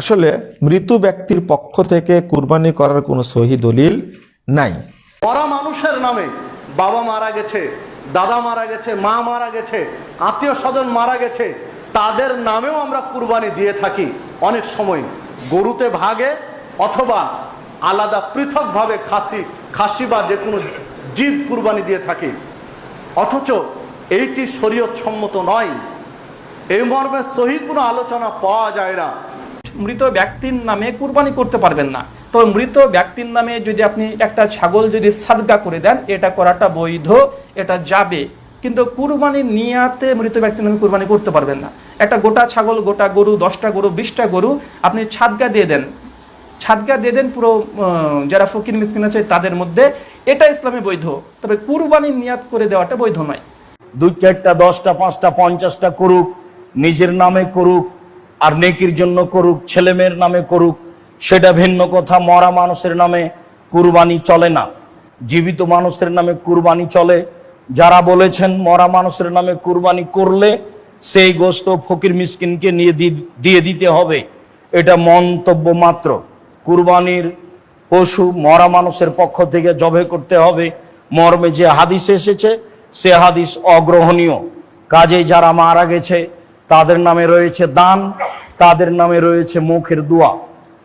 আসলে মৃত ব্যক্তির পক্ষ থেকে কুরবানি করার কোনো সহি দলিল নাই। মরা মানুষের নামে বাবা মারা গেছে, দাদা মারা গেছে, মা মারা গেছে, আত্মীয় স্বজন মারা গেছে, তাদের নামেও আমরা কুরবানি দিয়ে থাকি। অনেক সময় গরুতে ভাগে অথবা আলাদা পৃথকভাবে খাসি খাসি বা যে কোনো জীব কুরবানি দিয়ে থাকি। অথচ এইটি শরীয়ত সম্মত নয়। এই মর্মে সহি কোনো আলোচনা পাওয়া যায় না। মৃত ব্যক্তির নামে কুরবানি করতে পারবেন না। তো মৃত ব্যক্তির নামে যদি আপনি একটা ছাগল যদি সাদগা করে দেন, এটা করাটা বৈধ, এটা যাবে। কিন্তু কুরবানির নিয়াতে মৃত ব্যক্তির নামে কুরবানি করতে পারবেন না। একটা গোটা ছাগল, গোটা গরু, দশটা গরু, বিশটা গরু আপনি ছাদগা দিয়ে দেন। ছাদগা দিয়ে দেন পুরো যারা ফকির মিসকিন আছে তাদের মধ্যে। এটা ইসলামে বৈধ। তবে কুরবানির নিয়াত করে দেওয়াটা বৈধ নয়। দুই চারটা, দশটা, পাঁচটা, পঞ্চাশটা করুক, নিজের নামে করুক আর নেকির জন্য করুক ছেলে মেয়ের নামে করুক, সেটা ভিন্ন কথা। মরা মানুষের নামে কুরবানি চলে না। জীবিত মানুষের নামে কুরবানি চলে। যারা বলেছেন মরা মানুষের নামে কুরবানি করলে সেই গোস্ত ফকির মিসকিনকে নিয়ে দিয়ে দিতে হবে। এটা মন্তব্য মাত্র। কুরবানির পশু মরা মানুষের পক্ষ থেকে জবে করতে হবে। মর্মে যে হাদিস এসেছে, সে হাদিস অগ্রহণীয়। কাজে যারা মারা গেছে তাদের নামে রয়েছে দান, তাদের নামে রয়েছে মুখের দোয়া,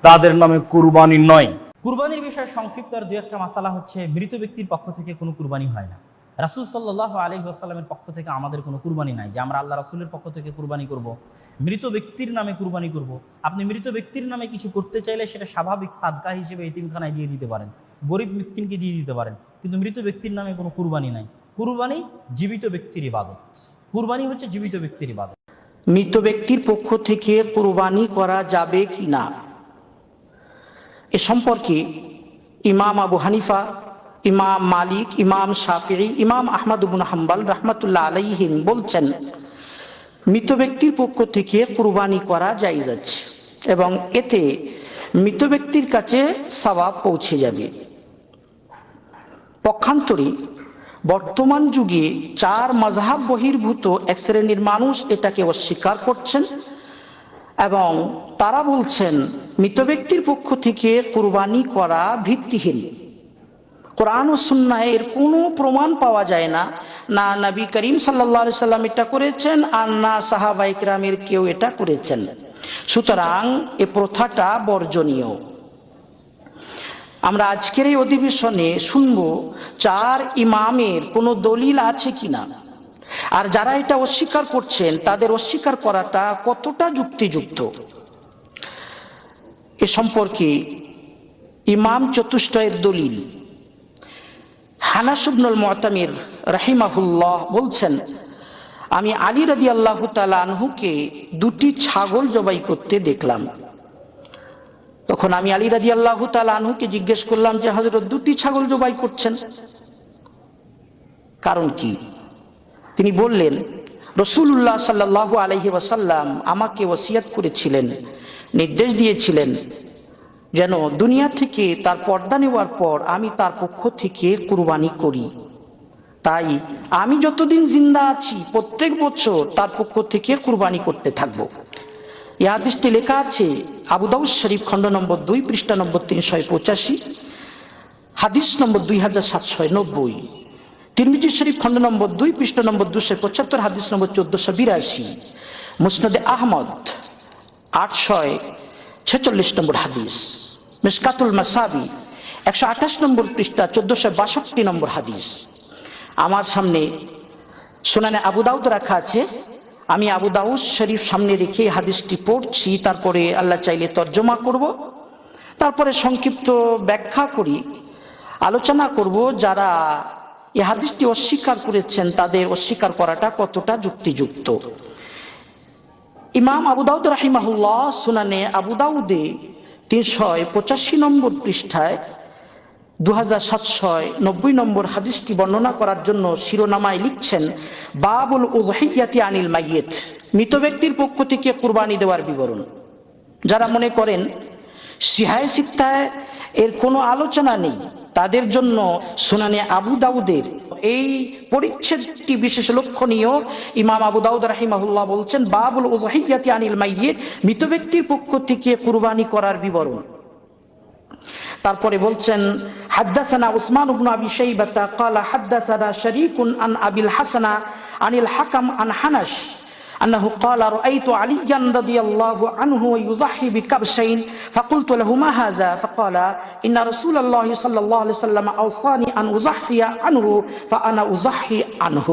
তাদের নামে কুরবানি নয় কুরবানির বিষয়ে সংক্ষিপ্ত আর দু একটা মাসালা হচ্ছে, মৃত ব্যক্তির পক্ষ থেকে কোনো কুরবানি হয় না রাসুল সাল্লাহ আলী আসাল্লামের পক্ষ থেকে আমাদের কোনো কুরবানি নাই, যে আমরা আল্লাহ রাসুলের পক্ষ থেকে কুরবানি করব। মৃত ব্যক্তির নামে কুরবানি করব। আপনি মৃত ব্যক্তির নামে কিছু করতে চাইলে সেটা স্বাভাবিক সাদকা হিসেবে এতিমখানায় দিয়ে দিতে পারেন, গরিব মিসকিনকে দিয়ে দিতে পারেন, কিন্তু মৃত ব্যক্তির নামে কোনো কুরবানি নাই কুরবানি জীবিত ব্যক্তির ইবাদত কুরবানি হচ্ছে জীবিত ব্যক্তির ইবাদত মৃত ব্যক্তির পক্ষ থেকে কোরবানি করা যাবে কি না এ সম্পর্কে ইমাম আবু হানিফা, ইমাম মালিক, ইমাম শাফিঈ, ইমাম আহমদ ইবনে হাম্বাল রহমতুল্লাহ আলাইহিম বলছেন, মৃত ব্যক্তির পক্ষ থেকে কোরবানি করা জায়েজ আছে এবং এতে মৃত ব্যক্তির কাছে সওয়াব পৌঁছে যাবে। পক্ষান্তরে বর্তমান যুগে চার মজাহাব বহির্ভূত এক শ্রেণির মানুষ এটাকে অস্বীকার করছেন এবং তারা বলছেন, মৃত ব্যক্তির পক্ষ থেকে কোরবানি করা ভিত্তিহীন। কোরআন ও সুন্নায় এর কোনো প্রমাণ পাওয়া যায় না। না নবী করিম সাল্লা সাল্লাম এটা করেছেন, আর না সাহাবাইকরামের কেউ এটা করেছেন। সুতরাং এ প্রথাটা বর্জনীয়। আমরা আজকের এই অধিবেশনে শুনব, চার ইমামের কোনো দলিল আছে কিনা? আর যারা এটা অস্বীকার করছেন, তাদের অস্বীকার করাটা কতটা যুক্তিযুক্ত? এ সম্পর্কে ইমাম চতুষ্টয়ের দলিল। হানাসুবনুল মতামির রাহিমাহুল্লাহ বলছেন, আমি আলী রাদি আল্লাহ তালা আনহুকে দুটি ছাগল জবাই করতে দেখলাম। তখন আমি আলী রাজি আল্লাহ আনহুকে জিজ্ঞেস করলাম যে হজরত দুটি ছাগল জবাই করছেন? কারণ কি? তিনি বললেন রসুল্লাহ সাল্লাহ আলহি ওয়াসাল্লাম আমাকে ওসিয়াত করেছিলেন, নির্দেশ দিয়েছিলেন যেন দুনিয়া থেকে তার পর্দা নেওয়ার পর আমি তার পক্ষ থেকে কুরবানি করি। তাই আমি যতদিন জিন্দা আছি, প্রত্যেক বছর তার পক্ষ থেকে কুরবানি করতে থাকব। এই হাদিসটি লেখা আছে আবুদাউদ শরীফ খণ্ড নম্বর দুই, পৃষ্ঠা নম্বর তিনশো পঁচাশি, হাদিস নম্বর দুই হাজার সাতশো নব্বই। তিরমিজি শরীফ খণ্ড নম্বর দুই, পৃষ্ঠা নম্বর দুশো পঁচাত্তর, হাদিস নম্বর চোদ্দশো বিরাশি। মুসনদে আহমদ, আটশয় ছেচল্লিশ নম্বর হাদিস। মিসকাতুল মাসাবি, একশো আঠাশ নম্বর পৃষ্ঠা, চোদ্দশো বাষট্টি নম্বর হাদিস। আমার সামনে সোনানে আবুদাউদ রাখা আছে আমি আবু দাউদ শরীফ সামনে রেখে হাদিসটি পড়ছি, তারপরে আল্লাহ চাইলে তর্জমা করব। তারপরে সংক্ষিপ্ত ব্যাখ্যা করি, আলোচনা করব যারা এই হাদিসটি অস্বীকার করেছেন, তাদের অস্বীকার করাটা কতটা যুক্তিযুক্ত। ইমাম আবু দাউদ রাহিমাহুল্লাহ সুনানে আবু দাউদে তিনশো পঁচাশি নম্বর পৃষ্ঠায় দু নম্বর হাদিসটি বর্ণনা করার জন্য শিরোনামায় লিখছেন, বাবুল উজহিয়াতি আনিল মাইয়েত মৃত ব্যক্তির পক্ষ থেকে কুরবানি দেওয়ার বিবরণ। যারা মনে করেন, সিহায় সিত্তায় এর কোনো আলোচনা নেই, তাদের জন্য সুনানে আবু দাউদের এই পরিচ্ছেদটি বিশেষ লক্ষণীয় ইমাম আবু দাউদ রাহিমাহুল্লাহ বলছেন, বাবুল উযহিয়াতি আনিল মাইয়িত মৃত ব্যক্তির পক্ষ থেকে কুরবানি করার বিবরণ। তারপরে বলছেন হাদ্দাসানা উসমান ইবনে আবি শাইবাতা قال حدثنا شريك عن ابي الحسن عن الحكم عن حنش أنه قال رأيت عليا رضي الله عنه يضحي بكبشين فقلت له ما هذا فقال إن رسول الله صلى الله عليه وسلم أوصاني أن أضحي عنه فأنا أضحي عنه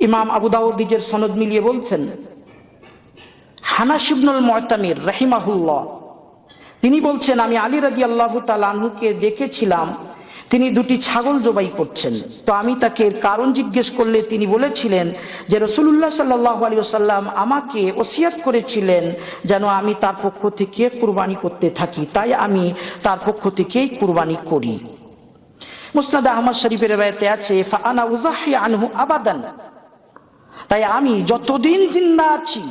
ইমাম আবু দাউদ নিজের সনদ মিলিয়ে বলছেন হানাস ইবনুল মুতামির রাহিমাহুল্লাহ তিনি বলছেন, আমি আলী রাজি আল্লাহ তালাহুকে দেখেছিলাম, তিনি দুটি ছাগল জবাই করছেন। তো আমি তাকে কারণ জিজ্ঞেস করলে তিনি বলেছিলেন যে রসুল্লাহ সাল্লাহ আলী আমাকে ওসিয়াত করেছিলেন যেন আমি তার পক্ষ থেকে কুরবানি করতে থাকি। তাই আমি তার পক্ষ থেকেই কুরবানি করি। মুসনাদ আহমদ শরীফের রায়তে আছে আনহু আবাদান। তাই আমি যতদিন জিন্দা আছি,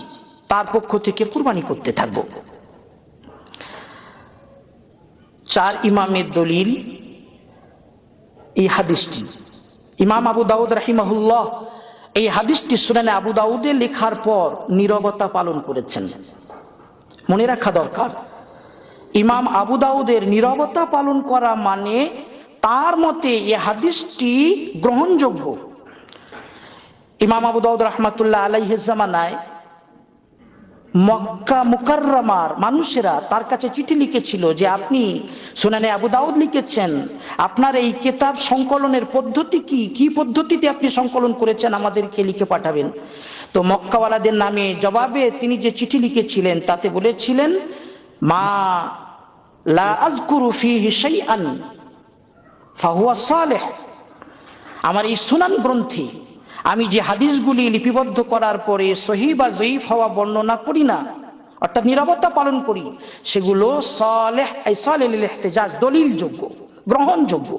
তার পক্ষ থেকে কুরবানি করতে থাকব। চার ইমামের দলিল এই হাদিসটি। ইমাম আবু দাউদ রাহিমাহুল্লাহ এই হাদিসটি সুনানে আবু দাউদে লেখার পর নীরবতা পালন করেছেন। মনে রাখা দরকার, ইমাম আবু দাউদের নীরবতা পালন করা মানে তার মতে এ হাদিসটি গ্রহণযোগ্য। ইমাম আবু দাউদ রহমাতুল্লাহ আলাইহিস জামানায় মক্কা মুকাররমার মানুষেরা তার কাছে চিঠি লিখেছিল যে আপনি সুনানে আবু দাউদ লিখেছেন, আপনার এই কেতাব সংকলনের পদ্ধতি কি? কি পদ্ধতিতে আপনি সংকলন করেছেন আমাদেরকে লিখে পাঠাবেন? তো মক্কাওয়ালাদের নামে জবাবে তিনি যে চিঠি লিখেছিলেন, তাতে বলেছিলেন, মা লা ফাহুয়া সালেহ। আমার এই সুনান গ্রন্থে আমি যে হাদিসগুলি লিপিবদ্ধ করার পরে সহি বা জয়ীফ হওয়া বর্ণনা করি না, অর্থাৎ নিরাপত্তা পালন করি, সেগুলো সালেহ, এই সালেহ ইহতেজাজ দলিল যোগ্য গ্রহণযোগ্য।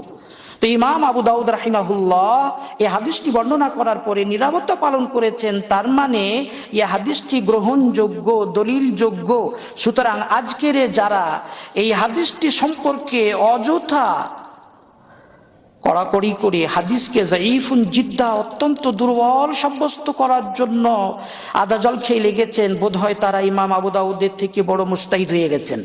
তো ইমাম আবু দাউদ রাহিমাহুল্লাহ এই হাদিসটি বর্ণনা করার পরে নিরাপত্তা পালন করেছেন, তার মানে এই হাদিসটি গ্রহণযোগ্য, দলিলযোগ্য। সুতরাং আজকের যারা এই হাদিসটি সম্পর্কে অযথা কড়াকড়ি করে হাদিসকে জাইফুন জিদ্দা অত্যন্ত দুর্বল সাব্যস্ত করার জন্য আদা জল খেয়ে লেগেছেন। বোধ হয় তারা ইমাম আবু দাউদের থেকে বড় মুস্তাহিদ হয়ে গেছেন।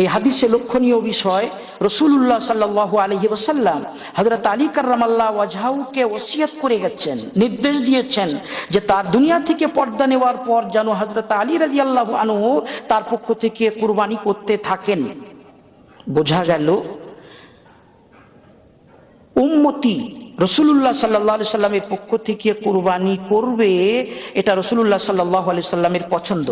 এই হাদিসে লক্ষণীয় বিষয় রসুল্লাহ সাল্লাহ আলহি ওসাল্লাম হজরত আলী কার্লামাল্লাহ ওয়াজহাউকে ওসিয়াত করে গেছেন, নির্দেশ দিয়েছেন যে তার দুনিয়া থেকে পর্দা নেওয়ার পর যেন হজরত আলী রাজি আল্লাহ আনহু তার পক্ষ থেকে কুরবানি করতে থাকেন। বোঝা গেল উম্মতি রসুল্লাহ সাল্লাহ সাল্লামের পক্ষ থেকে কুরবানি করবে, এটা রসুল্লাহ সাল্লাহ আলি সাল্লামের পছন্দ।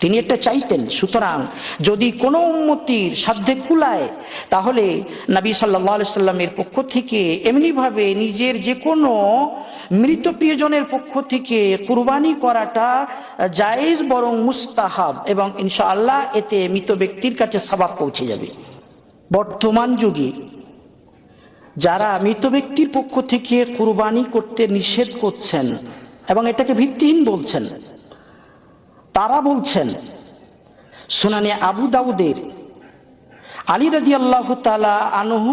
তিনি এটা চাইতেন, সুতরাং যদি কোনো উন্মতির সাধ্যে কুলায়, তাহলে নবী সাল্লাহ সাল্লামের পক্ষ থেকে এমনিভাবে নিজের যে কোনো মৃত প্রিয়জনের পক্ষ থেকে কুরবানি করাটা জায়েজ বরং মুস্তাহাব এবং ইনশাআল্লাহ এতে মৃত ব্যক্তির কাছে সবাব পৌঁছে যাবে। বর্তমান যুগে যারা মৃত ব্যক্তির পক্ষ থেকে কুরবানি করতে নিষেধ করছেন এবং এটাকে ভিত্তিহীন বলছেন, তারা বলছেন, সুনানে আবু দাউদের আলী রাজি আল্লাহ তালা আনহু